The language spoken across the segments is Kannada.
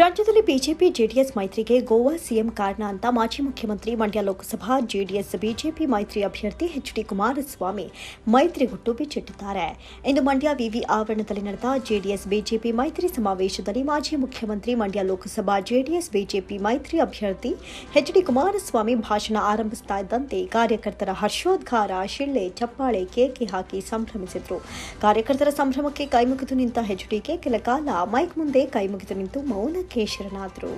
ರಾಜ್ಯದಲ್ಲಿ ಬಿಜೆಪಿ, ಜೆಡಿಎಸ್ ಮೈತ್ರಿಗೆ ಗೋವಾ ಸಿಎಂ ಕಾರಣ ಅಂತ ಮಾಜಿ ಮುಖ್ಯಮಂತ್ರಿ ಮಂಡ್ಯ ಲೋಕಸಭಾ, ಜೆಡಿಎಸ್, ಬಿಜೆಪಿ ಮೈತ್ರಿ ಅಭ್ಯರ್ಥಿ ಎಚ್ ಡಿ ಕುಮಾರಸ್ವಾಮಿ ಮೈತ್ರಿಗುಟ್ಟು ಬಿಚ್ಚಿಟ್ಟಿದ್ದಾರೆ. ಇಂದು ಮಂಡ್ಯ ವಿವಿ ಆವರಣದಲ್ಲಿ ನಡೆದ ಜೆಡಿಎಸ್, ಬಿಜೆಪಿ ಮೈತ್ರಿ ಸಮಾವೇಶದಲ್ಲಿ ಮಾಜಿ ಮುಖ್ಯಮಂತ್ರಿ ಮಂಡ್ಯ ಲೋಕಸಭಾ, ಜೆಡಿಎಸ್, ಬಿಜೆಪಿ ಮೈತ್ರಿ ಅಭ್ಯರ್ಥಿ ಎಚ್ ಡಿ ಕುಮಾರಸ್ವಾಮಿ ಭಾಷಣ ಆರಂಭಿಸ್ತಾ ಇದ್ದಂತೆ ಕಾರ್ಯಕರ್ತರ ಹರ್ಷೋದ್ಗಾರ, ಶಿಳ್ಳೆ, ಚಪ್ಪಾಳೆ, ಕೇಕೆ ಹಾಕಿ ಸಂಭ್ರಮಿಸಿದರು. ಕಾರ್ಯಕರ್ತರ ಸಂಭ್ರಮಕ್ಕೆ ಕೈಮುಗಿದು ನಿಂತ ಎಚ್ಡಿಕೆ ಕೆಲ ಕಾಲ, ಮೈಕ್ ಮುಂದೆ ಕೈಮುಗಿದು ನಿಂತು ಮೌನಕ್ಕೆ ಶರಣಾದರು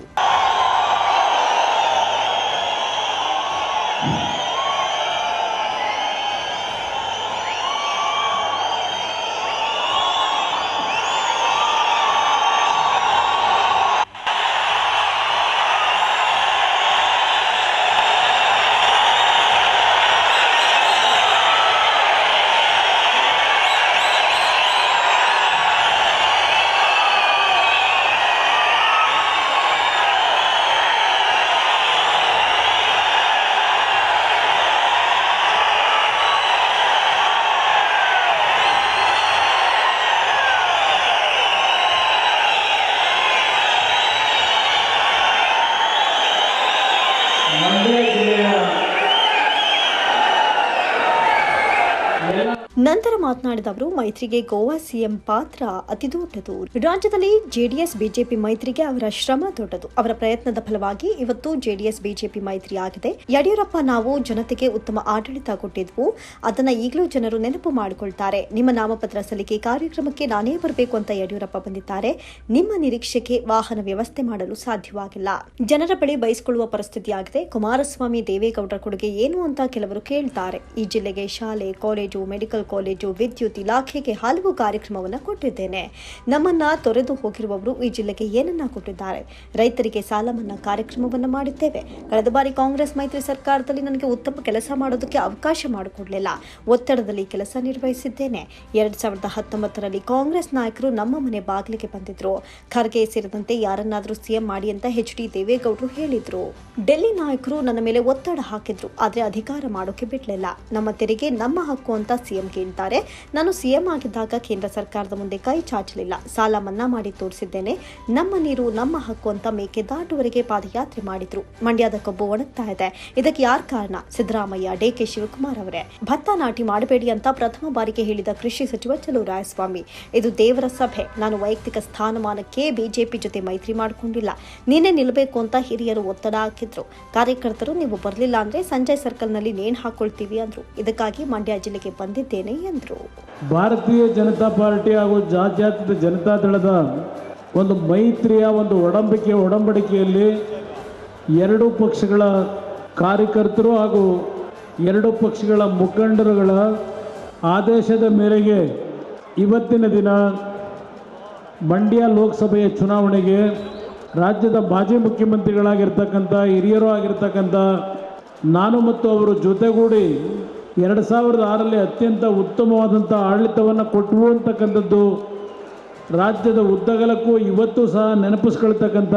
ನಂತರ ಮಾತನಾಡಿದ ಅವರು ಮೈತ್ರಿಗೆ ಗೋವಾ ಸಿಎಂ ಪಾತ್ರ ಅತಿ ದೊಡ್ಡದು. ರಾಜ್ಯದಲ್ಲಿ ಜೆಡಿಎಸ್, ಬಿಜೆಪಿ ಮೈತ್ರಿಗೆ ಅವರ ಶ್ರಮ ದೊಡ್ಡದು. ಅವರ ಪ್ರಯತ್ನದ ಫಲವಾಗಿ ಇವತ್ತು ಜೆಡಿಎಸ್, ಬಿಜೆಪಿ ಮೈತ್ರಿ ಆಗಿದೆ. ಯಡಿಯೂರಪ್ಪ ನಾವು ಜನತೆಗೆ ಉತ್ತಮ ಆಡಳಿತ ಕೊಟ್ಟಿದ್ವು. ಅದನ್ನ ಈಗಲೂ ಜನರು ನೆನಪು ಮಾಡಿಕೊಳ್ತಾರೆ. ನಿಮ್ಮ ನಾಮಪತ್ರ ಸಲ್ಲಿಕೆ ಕಾರ್ಯಕ್ರಮಕ್ಕೆ ನಾನೇ ಬರಬೇಕು ಅಂತ ಯಡಿಯೂರಪ್ಪ ಬಂದಿದ್ದಾರೆ. ನಿಮ್ಮ ನಿರೀಕ್ಷೆಗೆ ವಾಹನ ವ್ಯವಸ್ಥೆ ಮಾಡಲು ಸಾಧ್ಯವಾಗಿಲ್ಲ. ಜನರ ಬಳಿ ಬಯಸಿಕೊಳ್ಳುವ ಪರಿಸ್ಥಿತಿ ಆಗಿದೆ. ಕುಮಾರಸ್ವಾಮಿ ದೇವೇಗೌಡರ ಕೊಡುಗೆ ಏನು ಅಂತ ಕೆಲವರು ಕೇಳ್ತಾರೆ. ಈ ಜಿಲ್ಲೆಗೆ ಶಾಲೆ, ಕಾಲೇಜು, ಮೆಡಿಕಲ್ ಕಾಲೇಜು ವಿದ್ಯುತ್ ಇಲಾಖೆಗೆ ಹಲವು ಕಾರ್ಯಕ್ರಮವನ್ನು ಕೊಟ್ಟಿದ್ದೇನೆ. ನಮ್ಮನ್ನ ತೊರೆದು ಹೋಗಿರುವವರು ಈ ಜಿಲ್ಲೆಗೆ ಏನನ್ನ ಕೊಟ್ಟಿದ್ದಾರೆ? ರೈತರಿಗೆ ಸಾಲ ಮನ್ನಾ ಕಾರ್ಯಕ್ರಮವನ್ನು ಮಾಡಿದ್ದೇವೆ. ಕಳೆದ ಬಾರಿ ಕಾಂಗ್ರೆಸ್ ಮೈತ್ರಿ ಸರ್ಕಾರದಲ್ಲಿ ನನಗೆ ಉತ್ತಮ ಕೆಲಸ ಮಾಡೋದಕ್ಕೆ ಅವಕಾಶ ಮಾಡಿಕೊಡಲಿಲ್ಲ. ಒತ್ತಡದಲ್ಲಿ ಕೆಲಸ ನಿರ್ವಹಿಸಿದ್ದೇನೆ. ಎರಡ್ ಸಾವಿರದ ಹತ್ತೊಂಬತ್ತರಲ್ಲಿ ಕಾಂಗ್ರೆಸ್ ನಾಯಕರು ನಮ್ಮ ಮನೆ ಬಾಗಿಲಿಗೆ ಬಂದಿದ್ರು. ಖರ್ಗೆ ಸೇರಿದಂತೆ ಯಾರನ್ನಾದರೂ ಸಿಎಂ ಮಾಡಿ ಅಂತ ಎಚ್ ಡಿ ದೇವೇಗೌಡರು ಹೇಳಿದ್ರು. ಡೆಲ್ಲಿ ನಾಯಕರು ನನ್ನ ಮೇಲೆ ಒತ್ತಡ ಹಾಕಿದ್ರು. ಆದರೆ ಅಧಿಕಾರ ಮಾಡೋಕೆ ಬಿಡ್ಲಿಲ್ಲ. ನಮ್ಮ ತೆರಿಗೆ ನಮ್ಮ ಹಕ್ಕು ಅಂತ ಸಿಎಂ ಕೇಳ್ತಾರೆ ನಾನು ಸಿಎಂ ಆಗಿದ್ದಾಗ ಕೇಂದ್ರ ಸರ್ಕಾರದ ಮುಂದೆ ಕೈ ಚಾಚಲಿಲ್ಲ. ಸಾಲ ಮನ್ನಾ ಮಾಡಿ ತೋರಿಸಿದ್ದೇನೆ. ನಮ್ಮ ನೀರು, ನಮ್ಮ ಹಕ್ಕು ಅಂತ ಮೇಕೆದಾಟುವರೆಗೆ ಪಾದಯಾತ್ರೆ ಮಾಡಿದ್ರು. ಮಂಡ್ಯದ ಕಬ್ಬು ಒಣಗ್ತಾ ಇದೆ. ಇದಕ್ಕೆ ಯಾರ್ ಕಾರಣ? ಸಿದ್ದರಾಮಯ್ಯ, ಡಿಕೆ ಶಿವಕುಮಾರ್ ಅವರೇ. ಭತ್ತ ನಾಟಿ ಮಾಡಬೇಡಿ ಅಂತ ಪ್ರಥಮ ಬಾರಿಗೆ ಹೇಳಿದ ಕೃಷಿ ಸಚಿವ ಚಲುವರಾಯಸ್ವಾಮಿ ಇದು ದೇವರ ಸಭೆ. ನಾನು ವೈಯಕ್ತಿಕ ಸ್ಥಾನಮಾನಕ್ಕೆ ಬಿಜೆಪಿ ಜೊತೆ ಮೈತ್ರಿ ಮಾಡಿಕೊಂಡಿಲ್ಲ. ನಿನ್ನೆ ನಿಲ್ಲಬೇಕು ಅಂತ ಹಿರಿಯರು ಒತ್ತಡ ಹಾಕಿದ್ರು. ಕಾರ್ಯಕರ್ತರು, ನೀವು ಬರಲಿಲ್ಲ ಅಂದ್ರೆ ಸಂಜಯ್ ಸರ್ಕಲ್ನಲ್ಲಿ ನೇಣು ಹಾಕೊಳ್ತೀವಿ ಅಂದ್ರು. ಇದಕ್ಕಾಗಿ ಮಂಡ್ಯ ಜಿಲ್ಲೆಗೆ ಬಂದಿದ್ದೇನೆ ಎಂದ್ರು. ಭಾರತೀಯ ಜನತಾ ಪಾರ್ಟಿ ಹಾಗೂ ಜಾತ್ಯತೀತ ಜನತಾ ದಳದ ಒಂದು ಮೈತ್ರಿಯ ಒಂದು ಒಡಂಬಿಕೆ, ಒಡಂಬಡಿಕೆಯಲ್ಲಿ ಎರಡೂ ಪಕ್ಷಗಳ ಕಾರ್ಯಕರ್ತರು ಹಾಗೂ ಎರಡು ಪಕ್ಷಗಳ ಮುಖಂಡರುಗಳ ಆದೇಶದ ಮೇರೆಗೆ ಇವತ್ತಿನ ದಿನ ಮಂಡ್ಯ ಲೋಕಸಭೆಯ ಚುನಾವಣೆಗೆ ರಾಜ್ಯದ ಮಾಜಿ ಮುಖ್ಯಮಂತ್ರಿಗಳಾಗಿರ್ತಕ್ಕಂಥ ಹಿರಿಯರು ಆಗಿರ್ತಕ್ಕಂಥ ನಾನು ಮತ್ತು ಅವರು ಜೊತೆಗೂಡಿ ಎರಡು ಸಾವಿರದ ಆರಲ್ಲಿ ಅತ್ಯಂತ ಉತ್ತಮವಾದಂಥ ಆಡಳಿತವನ್ನು ಕೊಟ್ಟವು ಅಂತಕ್ಕಂಥದ್ದು ರಾಜ್ಯದ ಉದ್ದಗಲಕ್ಕೂ ಇವತ್ತು ಸಹ ನೆನಪಿಸ್ಕೊಳ್ತಕ್ಕಂಥ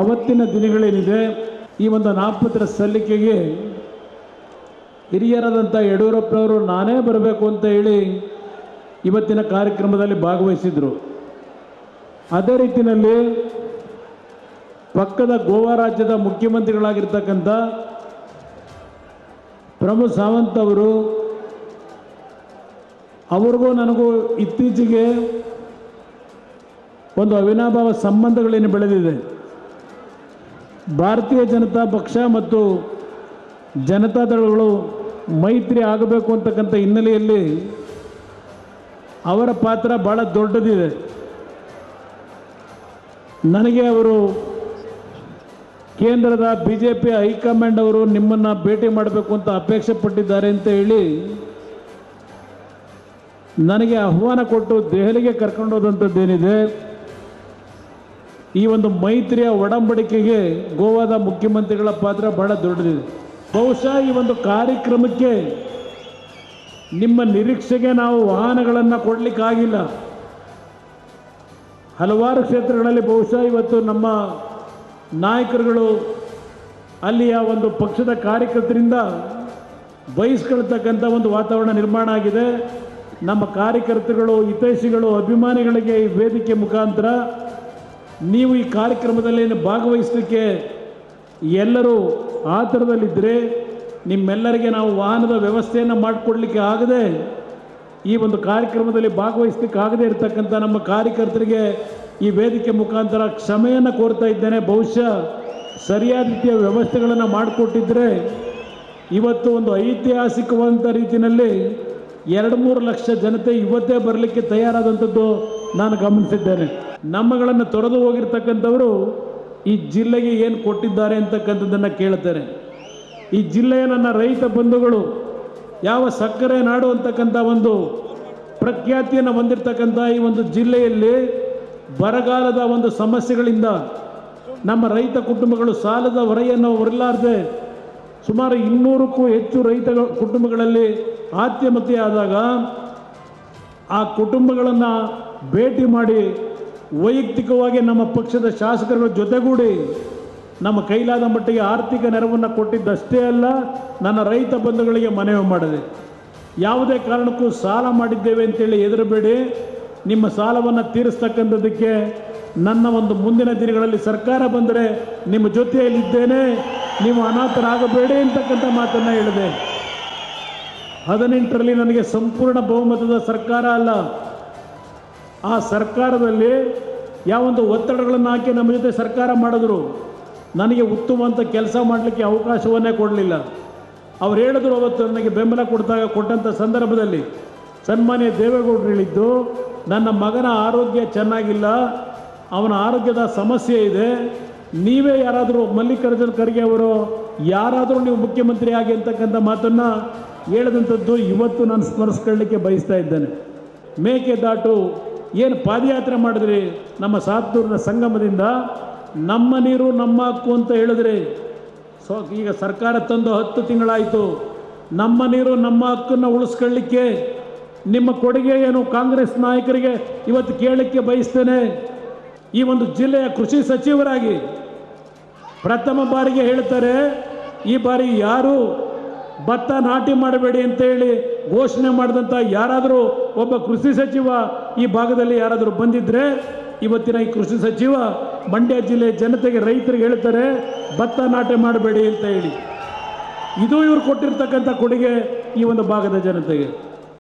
ಅವತ್ತಿನ ದಿನಗಳೇನಿದೆ, ಈ ಒಂದು ನಾಪತ್ರ ಸಲ್ಲಿಕೆಗೆ ಹಿರಿಯರಾದಂಥ ಯಡಿಯೂರಪ್ಪನವರು ನಾನೇ ಬರಬೇಕು ಅಂತ ಹೇಳಿ ಇವತ್ತಿನ ಕಾರ್ಯಕ್ರಮದಲ್ಲಿ ಭಾಗವಹಿಸಿದರು. ಅದೇ ರೀತಿಯಲ್ಲಿ ಪಕ್ಕದ ಗೋವಾ ರಾಜ್ಯದ ಮುಖ್ಯಮಂತ್ರಿಗಳಾಗಿರ್ತಕ್ಕಂಥ ಪ್ರಮೋದ್ ಸಾವಂತ್ ಅವರು, ಅವ್ರಿಗೂ ನನಗೂ ಇತ್ತೀಚೆಗೆ ಒಂದು ಅವಿನಾಭಾವ ಸಂಬಂಧಗಳೇನು ಬೆಳೆದಿದೆ. ಭಾರತೀಯ ಜನತಾ ಪಕ್ಷ ಮತ್ತು ಜನತಾ ದಳಗಳು ಮೈತ್ರಿ ಆಗಬೇಕು ಅಂತಕ್ಕಂಥ ಹಿನ್ನೆಲೆಯಲ್ಲಿ ಅವರ ಪಾತ್ರ ಭಾಳ ದೊಡ್ಡದಿದೆ. ನನಗೆ ಅವರು ಕೇಂದ್ರದ ಬಿ ಜೆ ಪಿ ಹೈಕಮಾಂಡ್ ಅವರು ನಿಮ್ಮನ್ನು ಭೇಟಿ ಮಾಡಬೇಕು ಅಂತ ಅಪೇಕ್ಷೆ ಪಟ್ಟಿದ್ದಾರೆ ಅಂತ ಹೇಳಿ ನನಗೆ ಆಹ್ವಾನ ಕೊಟ್ಟು ದೆಹಲಿಗೆ ಕರ್ಕೊಂಡು ಹೋದಂಥದ್ದೇನಿದೆ, ಈ ಒಂದು ಮೈತ್ರಿಯ ಒಡಂಬಡಿಕೆಗೆ ಗೋವಾದ ಮುಖ್ಯಮಂತ್ರಿಗಳ ಪಾತ್ರ ಬಹಳ ದೊಡ್ಡದಿದೆ. ಬಹುಶಃ ಈ ಒಂದು ಕಾರ್ಯಕ್ರಮಕ್ಕೆ ನಿಮ್ಮ ನಿರೀಕ್ಷೆಗೆ ನಾವು ವಾಹನಗಳನ್ನು ಕೊಡಲಿಕ್ಕಾಗಿಲ್ಲ. ಹಲವಾರು ಕ್ಷೇತ್ರಗಳಲ್ಲಿ ಬಹುಶಃ ಇವತ್ತು ನಮ್ಮ ನಾಯಕರುಗಳು ಅಲ್ಲಿಯ ಒಂದು ಪಕ್ಷದ ಕಾರ್ಯಕರ್ತರಿಂದ ಬಯಸ್ಕೊಳ್ತಕ್ಕಂಥ ಒಂದು ವಾತಾವರಣ ನಿರ್ಮಾಣ ಆಗಿದೆ. ನಮ್ಮ ಕಾರ್ಯಕರ್ತರುಗಳು, ಹಿತೈಷಿಗಳು, ಅಭಿಮಾನಿಗಳಿಗೆ ಈ ವೇದಿಕೆ ಮುಖಾಂತರ ನೀವು ಈ ಕಾರ್ಯಕ್ರಮದಲ್ಲಿ ಭಾಗವಹಿಸಲಿಕ್ಕೆ ಎಲ್ಲರೂ ಆತರದಲ್ಲಿದ್ದರೆ ನಿಮ್ಮೆಲ್ಲರಿಗೆ ನಾವು ವಾಹನದ ವ್ಯವಸ್ಥೆಯನ್ನು ಮಾಡಿಕೊಡ್ಲಿಕ್ಕೆ ಆಗದೆ ಈ ಒಂದು ಕಾರ್ಯಕ್ರಮದಲ್ಲಿ ಭಾಗವಹಿಸಲಿಕ್ಕೆ ಆಗದೆ ಇರತಕ್ಕಂಥ ನಮ್ಮ ಕಾರ್ಯಕರ್ತರಿಗೆ ಈ ವೇದಿಕೆ ಮುಖಾಂತರ ಕ್ಷಮೆಯನ್ನು ಕೋರ್ತಾ ಇದ್ದೇನೆ. ಬಹುಶಃ ಸರಿಯಾದ ರೀತಿಯ ವ್ಯವಸ್ಥೆಗಳನ್ನು ಮಾಡಿಕೊಟ್ಟಿದ್ದರೆ ಇವತ್ತು ಒಂದು ಐತಿಹಾಸಿಕವಾದಂಥ ರೀತಿಯಲ್ಲಿ ಎರಡು ಮೂರು ಲಕ್ಷ ಜನತೆ ಇವತ್ತೇ ಬರಲಿಕ್ಕೆ ತಯಾರಾದಂಥದ್ದು ನಾನು ಗಮನಿಸಿದ್ದೇನೆ. ನಮ್ಮಗಳನ್ನು ತೊರೆದು ಹೋಗಿರ್ತಕ್ಕಂಥವರು ಈ ಜಿಲ್ಲೆಗೆ ಏನು ಕೊಟ್ಟಿದ್ದಾರೆ ಅಂತಕ್ಕಂಥದ್ದನ್ನು ಕೇಳ್ತಾರೆ ಈ ಜಿಲ್ಲೆಯ ನನ್ನ ರೈತ ಬಂಧುಗಳು, ಯಾವ ಸಕ್ಕರೆ ನಾಡು ಅಂತಕ್ಕಂಥ ಒಂದು ಪ್ರಖ್ಯಾತಿಯನ್ನು ಹೊಂದಿರತಕ್ಕಂಥ ಈ ಒಂದು ಜಿಲ್ಲೆಯಲ್ಲಿ ಬರಗಾಲದ ಒಂದು ಸಮಸ್ಯೆಗಳಿಂದ ನಮ್ಮ ರೈತ ಕುಟುಂಬಗಳು ಸಾಲದ ಹೊರೆಯನ್ನು ಹೊರಲಾರದೆ ಸುಮಾರು ಇನ್ನೂರಕ್ಕೂ ಹೆಚ್ಚು ರೈತ ಕುಟುಂಬಗಳಲ್ಲಿ ಆತ್ಮಹತ್ಯೆಯಾದಾಗ ಆ ಕುಟುಂಬಗಳನ್ನು ಭೇಟಿ ಮಾಡಿ ವೈಯಕ್ತಿಕವಾಗಿ ನಮ್ಮ ಪಕ್ಷದ ಶಾಸಕರುಗಳ ಜೊತೆಗೂಡಿ ನಮ್ಮ ಕೈಲಾದ ಮಟ್ಟಿಗೆ ಆರ್ಥಿಕ ನೆರವನ್ನು ಕೊಟ್ಟಿದ್ದಷ್ಟೇ ಅಲ್ಲ, ನನ್ನ ರೈತ ಬಂಧುಗಳಿಗೆ ಮನವಿ ಮಾಡಿದೆ. ಯಾವುದೇ ಕಾರಣಕ್ಕೂ ಸಾಲ ಮಾಡಿದ್ದೇವೆ ಅಂತೇಳಿ ಹೆದರಬೇಡಿ. ನಿಮ್ಮ ಸಾಲವನ್ನು ತೀರಿಸ್ತಕ್ಕಂಥದ್ದಕ್ಕೆ ನನ್ನ ಒಂದು ಮುಂದಿನ ದಿನಗಳಲ್ಲಿ ಸರ್ಕಾರ ಬಂದರೆ ನಿಮ್ಮ ಜೊತೆಯಲ್ಲಿದ್ದೇನೆ. ನೀವು ಅನಾಥರಾಗಬೇಡಿ ಅಂತಕ್ಕಂಥ ಮಾತನ್ನು ಹೇಳಿದೆ. ಹದಿನೆಂಟರಲ್ಲಿ ನನಗೆ ಸಂಪೂರ್ಣ ಬಹುಮತದ ಸರ್ಕಾರ ಅಲ್ಲ. ಆ ಸರ್ಕಾರದಲ್ಲಿ ಯಾವೊಂದು ಒತ್ತಡಗಳನ್ನು ಹಾಕಿ ನಮ್ಮ ಜೊತೆ ಸರ್ಕಾರ ಮಾಡಿದ್ರು. ನನಗೆ ಉತ್ತಮವಂತ ಕೆಲಸ ಮಾಡಲಿಕ್ಕೆ ಅವಕಾಶವನ್ನೇ ಕೊಡಲಿಲ್ಲ. ಅವ್ರು ಹೇಳಿದ್ರು ಅವತ್ತು ನನಗೆ ಬೆಂಬಲ ಕೊಡ್ತಾಗ ಕೊಟ್ಟಂಥ ಸಂದರ್ಭದಲ್ಲಿ ಸನ್ಮಾನ್ಯ ದೇವೇಗೌಡರು ಹೇಳಿದ್ದು ನನ್ನ ಮಗನ ಆರೋಗ್ಯ ಚೆನ್ನಾಗಿಲ್ಲ, ಅವನ ಆರೋಗ್ಯದ ಸಮಸ್ಯೆ ಇದೆ, ನೀವೇ ಯಾರಾದರೂ ಮಲ್ಲಿಕಾರ್ಜುನ ಖರ್ಗೆ ಅವರು, ಯಾರಾದರೂ ನೀವು ಮುಖ್ಯಮಂತ್ರಿ ಆಗಿ ಅಂತಕ್ಕಂಥ ಮಾತನ್ನು ಹೇಳಿದಂಥದ್ದು ಇವತ್ತು ನಾನು ಸ್ಮರಿಸ್ಕೊಳ್ಳಿಕ್ಕೆ ಬಯಸ್ತಾ ಇದ್ದೇನೆ. ಮೇಕೆ ದಾಟು, ಏನು ಪಾದಯಾತ್ರೆ ಮಾಡಿದ್ರಿ ನಮ್ಮ ಸಾತ್ತೂರಿನ ಸಂಗಮದಿಂದ? ನಮ್ಮ ನೀರು ನಮ್ಮ ಹಕ್ಕು ಅಂತ ಹೇಳಿದ್ರಿ. ಸೊ, ಈಗ ಸರ್ಕಾರ ತಂದು ಹತ್ತು ತಿಂಗಳಾಯಿತು. ನಮ್ಮ ನೀರು ನಮ್ಮ ಹಕ್ಕನ್ನು ಉಳಿಸ್ಕೊಳ್ಳಿಕ್ಕೆ ನಿಮ್ಮ ಕೊಡುಗೆ ಏನು ಕಾಂಗ್ರೆಸ್ ನಾಯಕರಿಗೆ ಇವತ್ತು ಕೇಳಲಿಕ್ಕೆ ಬಯಸ್ತೇನೆ. ಈ ಒಂದು ಜಿಲ್ಲೆಯ ಕೃಷಿ ಸಚಿವರಾಗಿ ಪ್ರಥಮ ಬಾರಿಗೆ ಹೇಳ್ತಾರೆ, ಈ ಬಾರಿ ಯಾರು ಭತ್ತ ನಾಟಿ ಮಾಡಬೇಡಿ ಅಂತ ಹೇಳಿ ಘೋಷಣೆ ಮಾಡಿದಂಥ ಯಾರಾದರೂ ಒಬ್ಬ ಕೃಷಿ ಸಚಿವ ಈ ಭಾಗದಲ್ಲಿ ಯಾರಾದರೂ ಬಂದಿದ್ದರೆ ಇವತ್ತಿನ ಈ ಕೃಷಿ ಸಚಿವ ಮಂಡ್ಯ ಜಿಲ್ಲೆ ಜನತೆಗೆ ರೈತರಿಗೆ ಹೇಳ್ತಾರೆ, ಭತ್ತ ನಾಟಿ ಮಾಡಬೇಡಿ ಅಂತ ಹೇಳಿ. ಇದು ಇವರು ಕೊಟ್ಟಿರ್ತಕ್ಕಂಥ ಕೊಡುಗೆ ಈ ಒಂದು ಭಾಗದ ಜನತೆಗೆ.